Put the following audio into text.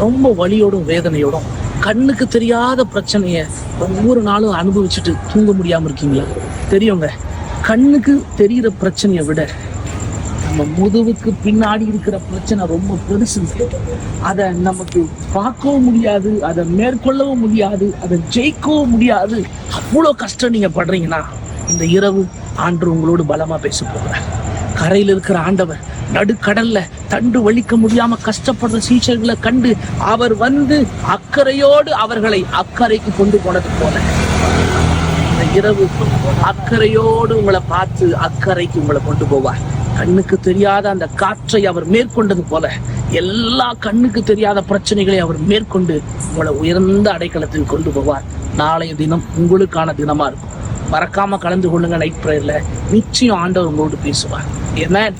ரொம்ப வலியோடும் வேதனையோடும் கண்ணுக்கு தெரியாத பிரச்சனைய ஒவ்வொரு நாளும் அனுபவிச்சுட்டு தூங்க முடியாம இருக்கீங்களா? தெரியுங்க. கண்ணுக்கு தெரியிற பிரச்சனையை விட நம்ம முதுகுக்கு பின்னாடி இருக்கிற பிரச்சனை ரொம்ப பெருசு. அதை நமக்கு பார்க்கவும் முடியாது அதை மேற்கொள்ளவும் முடியாது அதை ஜெயிக்கவும் முடியாது. அவ்வளோ கஷ்டம் நீங்க படுறீங்கன்னா இந்த இரவு ஆண்டு உங்களோடு பலமா பேச போகிறார். கரையில் இருக்கிற ஆண்டவர் நடுக்கடல்ல தண்டு வலிக்க முடியாம கஷ்டப்படுற சீச்சர்களை கண்டு அவர் வந்து அக்கறையோடு அவர்களை அக்கறைக்கு கொண்டு போனது போல. இரவு அக்கறையோடு உங்களை பார்த்து அக்கறைக்கு உங்களை கொண்டு போவார். கண்ணுக்கு தெரியாத அந்த காற்றை அவர் மேற்கொண்டது போல எல்லா கண்ணுக்கு தெரியாத பிரச்சனைகளை அவர் மேற்கொண்டு உங்களை உயர்ந்த அடைக்கலத்தில் கொண்டு போவார். நாளைய தினம் உங்களுக்கான தினமா இருக்கும். மறக்காம கலந்து கொள்ளுங்க நைட் ப்ரேயர்ல நிச்சயம் ஆண்டவர் உங்களோடு பேசுவார். ஏன்னா